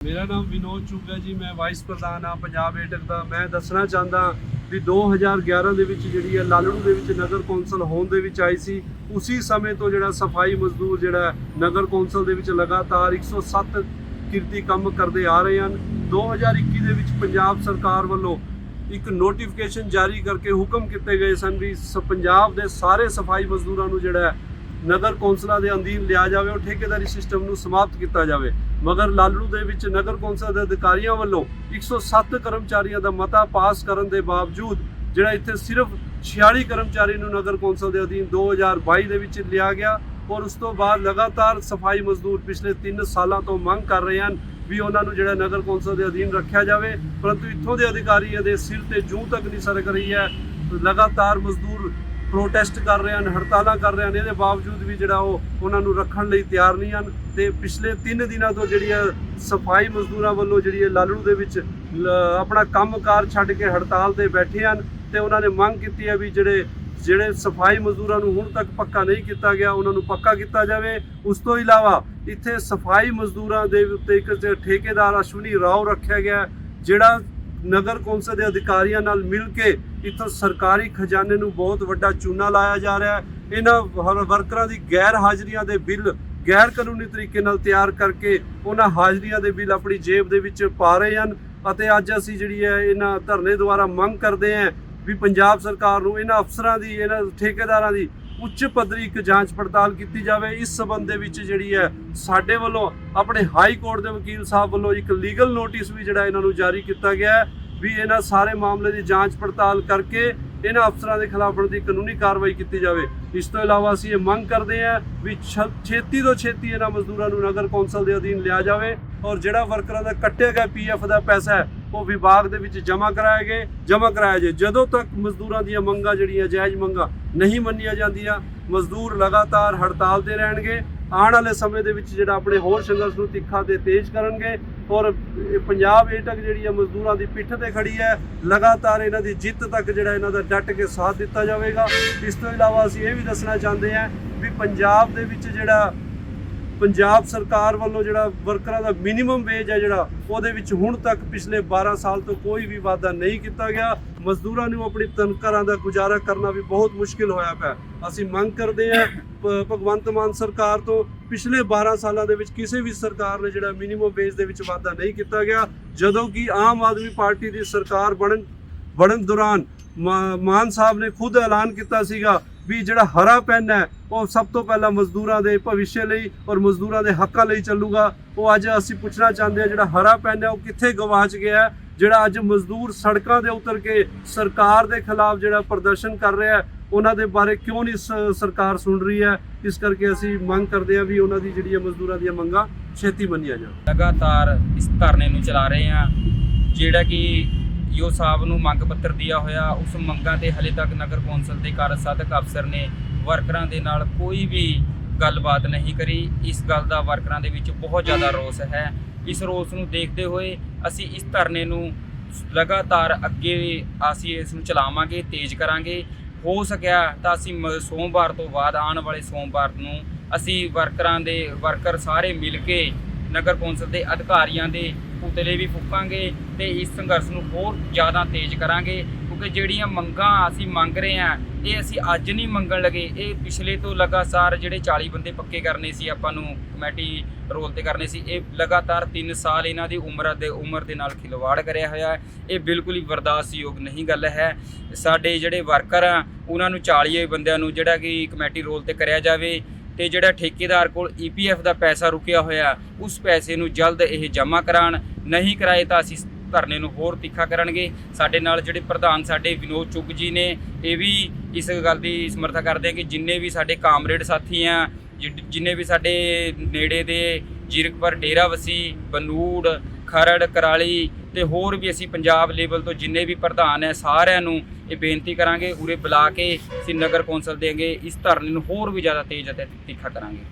ਮੇਰਾ ਨਾਮ ਵਿਨੋਦ ਚੁੱਗ ਹੈ ਜੀ, ਮੈਂ ਵਾਈਸ ਪ੍ਰਧਾਨ ਆ ਪੰਜਾਬ ਏਟਕ ਦਾ। ਮੈਂ ਦੱਸਣਾ ਚਾਹੁੰਦਾ ਵੀ 2011 ਦੇ ਵਿੱਚ ਜਿਹੜੀ ਹੈ ਲਾਲੜੂ ਦੇ ਵਿੱਚ ਨਗਰ ਕੌਂਸਲ ਹੋਣ ਦੇ ਵਿੱਚ ਆਈ ਸੀ, ਉਸੇ ਸਮੇਂ ਤੋਂ ਜਿਹੜਾ ਸਫ਼ਾਈ ਮਜ਼ਦੂਰ ਜਿਹੜਾ ਨਗਰ ਕੌਂਸਲ ਦੇ ਵਿੱਚ ਲਗਾਤਾਰ 107 ਕਿਰਤੀ ਕੰਮ ਕਰਦੇ ਆ ਰਹੇ ਹਨ। 2021 ਦੇ ਵਿੱਚ ਪੰਜਾਬ ਸਰਕਾਰ ਵੱਲੋਂ ਇੱਕ ਨੋਟੀਫਿਕੇਸ਼ਨ ਜਾਰੀ ਕਰਕੇ ਹੁਕਮ ਕੀਤੇ ਗਏ ਸਨ ਵੀ ਸ- ਪੰਜਾਬ ਦੇ ਸਾਰੇ ਸਫ਼ਾਈ ਮਜ਼ਦੂਰਾਂ ਨੂੰ ਜਿਹੜਾ ਨਗਰ ਕੌਂਸਲਾਂ ਦੇ ਅਧੀਨ ਲਿਆ ਜਾਵੇ ਔਰ ਠੇਕੇਦਾਰੀ ਸਿਸਟਮ ਨੂੰ ਸਮਾਪਤ ਕੀਤਾ ਜਾਵੇ। ਮਗਰ ਲਾਲੜੂ ਦੇ ਵਿੱਚ ਨਗਰ ਕੌਂਸਲ ਦੇ ਅਧਿਕਾਰੀਆਂ ਵੱਲੋਂ 107 ਕਰਮਚਾਰੀਆਂ ਦਾ ਮਤਾ ਪਾਸ ਕਰਨ ਦੇ ਬਾਵਜੂਦ ਜਿਹੜਾ ਇੱਥੇ ਸਿਰਫ 46 ਕਰਮਚਾਰੀ ਨੂੰ ਨਗਰ ਕੌਂਸਲ ਦੇ ਅਧੀਨ 2022 ਦੇ ਵਿੱਚ ਲਿਆ ਗਿਆ ਔਰ ਉਸ ਤੋਂ ਬਾਅਦ ਲਗਾਤਾਰ ਸਫ਼ਾਈ ਮਜ਼ਦੂਰ ਪਿਛਲੇ 3 ਸਾਲਾਂ ਤੋਂ ਮੰਗ ਕਰ ਰਹੇ ਹਨ ਵੀ ਉਹਨਾਂ ਨੂੰ ਜਿਹੜਾ ਨਗਰ ਕੌਂਸਲ ਦੇ ਅਧੀਨ ਰੱਖਿਆ ਜਾਵੇ। ਪਰੰਤੂ ਇੱਥੋਂ ਦੇ ਅਧਿਕਾਰੀਆਂ ਦੇ ਸਿਰ ਤੇ ਜੂੰ ਤੱਕ ਨਹੀਂ ਸਰਕ ਰਹੀ ਹੈ। ਲਗਾਤਾਰ ਮਜ਼ਦੂਰ ਪ੍ਰੋਟੈਸਟ ਕਰ ਰਹੇ ਹਨ, ਹੜਤਾਲਾਂ ਕਰ ਰਹੇ ਹਨ, ਇਹਦੇ ਬਾਵਜੂਦ ਵੀ ਜਿਹੜਾ ਉਹ ਉਹਨਾਂ ਨੂੰ ਰੱਖਣ ਲਈ ਤਿਆਰ ਨਹੀਂ ਹਨ ਤੇ ਪਿਛਲੇ 3 ਦਿਨਾਂ ਤੋਂ ਜਿਹੜੀ ਹੈ ਸਫ਼ਾਈ ਮਜ਼ਦੂਰਾਂ ਵੱਲੋਂ ਜਿਹੜੀ ਹੈ ਲਾਲੜੂ ਦੇ ਵਿੱਚ, ਲ- ਆਪਣਾ ਕੰਮਕਾਰ ਛੱਡ ਕੇ ਹੜਤਾਲ ਤੇ ਬੈਠੇ ਹਨ ਤੇ ਉਹਨਾਂ ਨੇ ਮੰਗ ਕੀਤੀ ਹੈ ਵੀ ਜਿਹੜੇ ਜਿਹੜੇ ਸਫ਼ਾਈ ਮਜ਼ਦੂਰਾਂ ਨੂੰ ਹੁਣ ਤੱਕ ਪੱਕਾ ਨਹੀਂ ਕੀਤਾ ਗਿਆ, ਉਹਨਾਂ ਨੂੰ ਪੱਕਾ ਕੀਤਾ ਜਾਵੇ। ਉਸ ਤੋਂ ਇਲਾਵਾ ਇੱਥੇ ਸਫ਼ਾਈ ਮਜ਼ਦੂਰਾਂ ਦੇ ਉੱਤੇ ਇੱਕ ਠੇਕੇਦਾਰ ਅਸ਼ਵਨੀ ਰਾਓ ਰੱਖਿਆ ਗਿਆ ਜਿਹੜਾ ਨਗਰ ਕੌਂਸਲ ਦੇ ਅਧਿਕਾਰੀਆਂ ਨਾਲ ਮਿਲ ਕੇ ਇੱਥੋਂ ਸਰਕਾਰੀ ਖਜ਼ਾਨੇ ਨੂੰ ਬਹੁਤ ਵੱਡਾ ਚੂਨਾ ਲਾਇਆ ਜਾ ਰਿਹਾ ਹੈ। ਇਹਨਾਂ ਵਰ- ਵਰਕਰਾਂ ਦੀ ਗੈਰ ਹਾਜ਼ਰੀਆਂ ਦੇ ਬਿੱਲ ਗੈਰ ਕਾਨੂੰਨੀ ਤਰੀਕੇ ਨਾਲ ਤਿਆਰ ਕਰਕੇ ਉਹਨਾਂ ਹਾਜ਼ਰੀਆਂ ਦੇ ਬਿੱਲ ਆਪਣੀ ਜੇਬ ਦੇ ਵਿੱਚ ਪਾ ਰਹੇ ਹਨ ਅਤੇ ਅੱਜ ਅਸੀਂ ਜਿਹੜੀ ਹੈ ਇਹਨਾਂ ਧਰਨੇ ਦੁਆਰਾ ਮੰਗ ਕਰਦੇ ਹਾਂ ਵੀ ਪੰਜਾਬ ਸਰਕਾਰ ਨੂੰ ਇਹਨਾਂ ਅਫਸਰਾਂ ਦੀ, ਇਹਨਾਂ ਠੇਕੇਦਾਰਾਂ ਦੀ ਉੱਚ ਪੱਧਰੀ ਇੱਕ ਜਾਂਚ ਪੜਤਾਲ ਕੀਤੀ ਜਾਵੇ। ਇਸ ਸਬੰਧ ਦੇ ਵਿੱਚ ਜਿਹੜੀ ਹੈ, ਸਾਡੇ ਵੱਲੋਂ ਆਪਣੇ ਹਾਈ ਕੋਰਟ ਦੇ ਵਕੀਲ ਸਾਹਿਬ ਵੱਲੋਂ ਇੱਕ ਲੀਗਲ ਨੋਟਿਸ ਵੀ ਜਿਹੜਾ ਇਹਨਾਂ ਨੂੰ ਜਾਰੀ ਕੀਤਾ ਗਿਆ ਹੈ ਵੀ ਇਹਨਾਂ ਸਾਰੇ ਮਾਮਲੇ ਦੀ ਜਾਂਚ ਪੜਤਾਲ ਕਰਕੇ ਇਹਨਾਂ ਅਫਸਰਾਂ ਦੇ ਖਿਲਾਫ ਬਣਦੀ ਕਾਨੂੰਨੀ ਕਾਰਵਾਈ ਕੀਤੀ ਜਾਵੇ। ਇਸ ਤੋਂ ਇਲਾਵਾ ਅਸੀਂ ਇਹ ਮੰਗ ਕਰਦੇ ਹਾਂ ਵੀ ਛ- ਛੇਤੀ ਤੋਂ ਛੇਤੀ ਇਹਨਾਂ ਮਜ਼ਦੂਰਾਂ ਨੂੰ ਨਗਰ ਕੌਂਸਲ ਦੇ ਅਧੀਨ ਲਿਆ ਜਾਵੇ ਔਰ ਜਿਹੜਾ ਵਰਕਰਾਂ ਦਾ ਕੱਟਿਆ ਗਿਆ ਪੀਐਫ ਦਾ ਪੈਸਾ ਹੈ, ਉਹ ਵਿਭਾਗ ਦੇ ਵਿੱਚ ਜਮ੍ਹਾਂ ਕਰਾਇਆ ਗਏ ਜਮ੍ਹਾਂ ਕਰਾਇਆ ਜੇ ਜਦੋਂ ਤੱਕ ਮਜ਼ਦੂਰਾਂ ਦੀਆਂ ਮੰਗਾਂ ਜਿਹੜੀਆਂ, ਜਾਇਜ਼ ਮੰਗਾਂ ਨਹੀਂ ਮੰਨੀਆਂ ਜਾਂਦੀਆਂ। ਮਜ਼ਦੂਰ ਲਗਾਤਾਰ ਹੜਤਾਲ ਤੇ ਰਹਿਣਗੇ। ਆਉਣ ਵਾਲੇ ਸਮੇਂ ਦੇ ਵਿੱਚ ਜਿਹੜਾ ਆਪਣੇ ਹੋਰ ਸੰਘਰਸ਼ ਨੂੰ ਤਿੱਖਾ ਤੇ ਤੇਜ਼ ਕਰਨਗੇ। ਔਰ ਪੰਜਾਬ ਏਟਕ ਜਿਹੜੀ ਹੈ ਮਜ਼ਦੂਰਾਂ ਦੀ ਪਿੱਠ ਤੇ ਖੜੀ ਹੈ, ਲਗਾਤਾਰ ਇਹਨਾਂ ਦੀ ਜਿੱਤ ਤੱਕ ਜਿਹੜਾ ਇਹਨਾਂ ਦਾ ਡਟ ਕੇ ਸਾਥ ਦਿੱਤਾ ਜਾਵੇਗਾ। ਇਸ ਤੋਂ ਇਲਾਵਾ ਅਸੀਂ ਇਹ ਵੀ ਦੱਸਣਾ ਚਾਹੁੰਦੇ ਹਾਂ ਵੀ ਪੰਜਾਬ ਦੇ ਵਿੱਚ ਜਿਹੜਾ ਪੰਜਾਬ ਸਰਕਾਰ ਵੱਲੋਂ ਜਿਹੜਾ ਵਰਕਰਾਂ ਦਾ ਮਿਨੀਮਮ ਵੇਜ ਹੈ ਜਿਹੜਾ, ਉਹਦੇ ਵਿੱਚ ਹੁਣ ਤੱਕ ਪਿਛਲੇ 12 ਸਾਲ ਤੋਂ ਕੋਈ ਵੀ ਵਾਅਦਾ ਨਹੀਂ ਕੀਤਾ ਗਿਆ। ਮਜ਼ਦੂਰਾਂ ਨੂੰ ਆਪਣੀ ਤਨਖਾਹਾਂ ਦਾ ਗੁਜ਼ਾਰਾ ਕਰਨਾ ਵੀ ਬਹੁਤ ਮੁਸ਼ਕਿਲ ਹੋਇਆ ਪਿਆ। ਅਸੀਂ ਮੰਗ ਕਰਦੇ ਹਾਂ, ਭ- ਭਗਵੰਤ ਮਾਨ ਸਰਕਾਰ ਤੋਂ ਪਿਛਲੇ 12 ਸਾਲਾਂ ਦੇ ਵਿੱਚ ਕਿਸੇ ਵੀ ਸਰਕਾਰ ਨੇ ਜਿਹੜਾ ਮਿਨੀਮਮ ਵੇਜ ਦੇ ਵਿੱਚ ਵਾਅਦਾ ਨਹੀਂ ਕੀਤਾ ਗਿਆ। ਜਦੋਂ ਕਿ ਆਮ ਆਦਮੀ ਪਾਰਟੀ ਦੀ ਸਰਕਾਰ ਬਣਨ ਬਣਨ ਦੌਰਾਨ ਮਾ- ਮਾਨ ਸਾਹਿਬ ਨੇ ਖੁਦ ਐਲਾਨ ਕੀਤਾ ਸੀਗਾ ਵੀ ਜਿਹੜਾ ਹਰਾ ਪੈਨ ਹੈ, ਉਹ ਸਭ ਤੋਂ ਪਹਿਲਾਂ ਮਜ਼ਦੂਰਾਂ ਦੇ ਭਵਿੱਖ ਲਈ ਔਰ ਮਜ਼ਦੂਰਾਂ ਦੇ ਹੱਕਾਂ ਲਈ ਚੱਲੂਗਾ। ਉਹ ਅੱਜ ਅਸੀਂ ਪੁੱਛਣਾ ਚਾਹੁੰਦੇ ਹਾਂ, ਜਿਹੜਾ ਹਰਾ ਪੈਨ ਹੈ, ਉਹ ਕਿੱਥੇ ਗਵਾਚ ਗਿਆ ਹੈ? ਜਿਹੜਾ ਅੱਜ ਮਜ਼ਦੂਰ ਸੜਕਾਂ ਦੇ ਉਤਰ ਕੇ ਸਰਕਾਰ ਦੇ ਖਿਲਾਫ ਜਿਹੜਾ ਪ੍ਰਦਰਸ਼ਨ ਕਰ ਰਿਹਾ ਹੈ, ਉਹਨਾਂ ਦੇ ਬਾਰੇ ਕਿਉਂ ਨਹੀਂ ਸ- ਸਰਕਾਰ ਸੁਣ ਰਹੀ ਹੈ? ਇਸ ਕਰਕੇ ਅਸੀਂ ਮੰਗ ਕਰਦੇ ਹਾਂ ਵੀ ਉਹਨਾਂ ਦੀ ਜਿਹੜੀ ਹੈ ਮਜ਼ਦੂਰਾਂ ਦੀਆਂ ਮੰਗਾਂ ਛੇਤੀ ਮੰਨੀਆਂ ਜਾਣ। ਲਗਾਤਾਰ ਇਸ ਧਰਨੇ ਨੂੰ ਚਲਾ ਰਹੇ ਹਾਂ, ਜਿਹੜਾ ਕਿ ਯੋ ਸਾਹਿਬ ਨੂੰ ਮੰਗ ਪੱਤਰ ਦਿਆ ਹੋਇਆ, ਉਸ ਮੰਗਾਂ ਤੇ ਹਲੇ ਤੱਕ ਨਗਰ ਕੌਂਸਲ ਦੇ ਕਾਰਜ ਸਾਧਕ ਅਫਸਰ ਨੇ ਵਰਕਰਾਂ ਦੇ ਨਾਲ ਕੋਈ ਵੀ ਗੱਲਬਾਤ ਨਹੀਂ ਕਰੀ। ਇਸ ਗੱਲ ਦਾ ਵਰਕਰਾਂ ਦੇ ਵਿੱਚ ਬਹੁਤ ਜ਼ਿਆਦਾ ਰੋਸ ਹੈ। ਇਸ ਰੋਸ ਨੂੰ ਦੇਖਦੇ ਹੋਏ ਅਸੀਂ ਇਸ ਧਰਨੇ ਨੂੰ ਲਗਾਤਾਰ ਅੱਗੇ ਅਸੀਂ ਇਸ ਨੂੰ ਚਲਾਵਾਂਗੇ, ਤੇਜ਼ ਕਰਾਂਗੇ। ਹੋ ਸਕਿਆ ਤਾਂ ਅਸੀਂ ਮ- ਸੋਮਵਾਰ ਤੋਂ ਬਾਅਦ ਆਉਣ ਵਾਲੇ ਸੋਮਵਾਰ ਨੂੰ ਅਸੀਂ ਵਰਕਰਾਂ ਦੇ, ਵਰਕਰ ਸਾਰੇ ਮਿਲ ਕੇ ਨਗਰ ਕੌਂਸਲ ਦੇ ਅਧਿਕਾਰੀਆਂ ਦੇ ਪੁਤਲੇ ਵੀ ਫੂਕਾਂਗੇ ਤੇ ਇਸ ਸੰਘਰਸ਼ ਨੂੰ ਹੋਰ ਜ਼ਿਆਦਾ ਤੇਜ਼ ਕਰਾਂਗੇ, ਕਿਉਂਕਿ ਜਿਹੜੀਆਂ ਮੰਗਾਂ ਅਸੀਂ ਮੰਗ ਰਹੇ ਹਾਂ, ਇਹ ਅਸੀਂ ਅੱਜ ਨਹੀਂ ਮੰਗਣ ਲਗੇ। ਇਹ ਪਿਛਲੇ ਤੋਂ ਲਗਾਤਾਰ ਜਿਹੜੇ 40 ਬੰਦੇ ਪੱਕੇ ਕਰਨੇ ਸੀ, ਆਪਾਂ ਨੂੰ ਕਮੇਟੀ ਰੋਲ ਤੇ ਕਰਨੇ ਸੀ, ਇਹ ਲਗਾਤਾਰ 3 ਸਾਲ ਇਹਨਾਂ ਦੀ ਉਮਰ ਦੇ ਉਮਰ ਦੇ ਨਾਲ ਖਿਲਵਾੜ ਕਰਿਆ ਹੋਇਆ ਹੈ। ਇਹ ਬਿਲਕੁਲ ਹੀ ਬਰਦਾਸ਼ਤਯੋਗ ਨਹੀਂ ਗੱਲ ਹੈ। ਸਾਡੇ ਜਿਹੜੇ ਵਰਕਰ ਆ, ਉਹਨਾਂ ਨੂੰ 40 ਬੰਦਿਆਂ ਨੂੰ ਜਿਹੜਾ ਕਿ ਕਮੇਟੀ ਰੋਲ ਤੇ ਕਰਿਆ ਜਾਵੇ। ਤੇ ਜਿਹੜਾ ਠੇਕੇਦਾਰ ਕੋਲ ਈਪੀਐਫ ਦਾ ਪੈਸਾ ਰੁਕਿਆ ਹੋਇਆ, ਉਸ ਪੈਸੇ ਨੂੰ ਜਲਦ ਇਹ ਜਮ੍ਹਾਂ ਕਰਾਣ ਨਹੀਂ ਕਰਾਏ ਤਾਂ ਅਸੀਂ ਧਰਨੇ ਨੂੰ ਹੋਰ ਤਿੱਖਾ ਕਰਨਗੇ। ਸਾਡੇ ਨਾਲ ਜਿਹੜੇ ਪ੍ਰਧਾਨ ਸਾਡੇ ਵਿਨੋਦ ਚੁੱਗ ਜੀ ਨੇ, ਇਹ ਵੀ ਇਸ ਗੱਲ ਦੀ ਸਮਰਥਾ ਕਰਦੇ ਆ ਕਿ ਜਿੰਨੇ ਵੀ ਸਾਡੇ ਕਾਮਰੇਡ ਸਾਥੀ ਆ, ਜਿ- ਜਿੰਨੇ ਵੀ ਸਾਡੇ ਨੇੜੇ ਦੇ ਜੀਰਕਪੁਰ, ਡੇਰਾਵਸੀ, ਬਨੂੜ, ਖਰੜ, ਕਰਾਲੀ ਤੇ ਹੋਰ ਵੀ ਅਸੀਂ ਪੰਜਾਬ ਲੈਵਲ ਤੋਂ ਜਿੰਨੇ ਵੀ ਪ੍ਰਧਾਨ ਹੈ ਸਾਰਿਆਂ ਨੂੰ ਇਹ ਬੇਨਤੀ ਕਰਾਂਗੇ, ਉਰੇ ਬੁਲਾ ਕੇ ਅਸੀਂ ਨਗਰ ਕੌਂਸਲ ਦੇਂਗੇ ਇਸ ਧਰਨੇ ਨੂੰ ਹੋਰ ਵੀ ਜ਼ਿਆਦਾ ਤੇਜ਼ ਅਤੇ ਤਿੱਖਾ ਕਰਾਂਗੇ।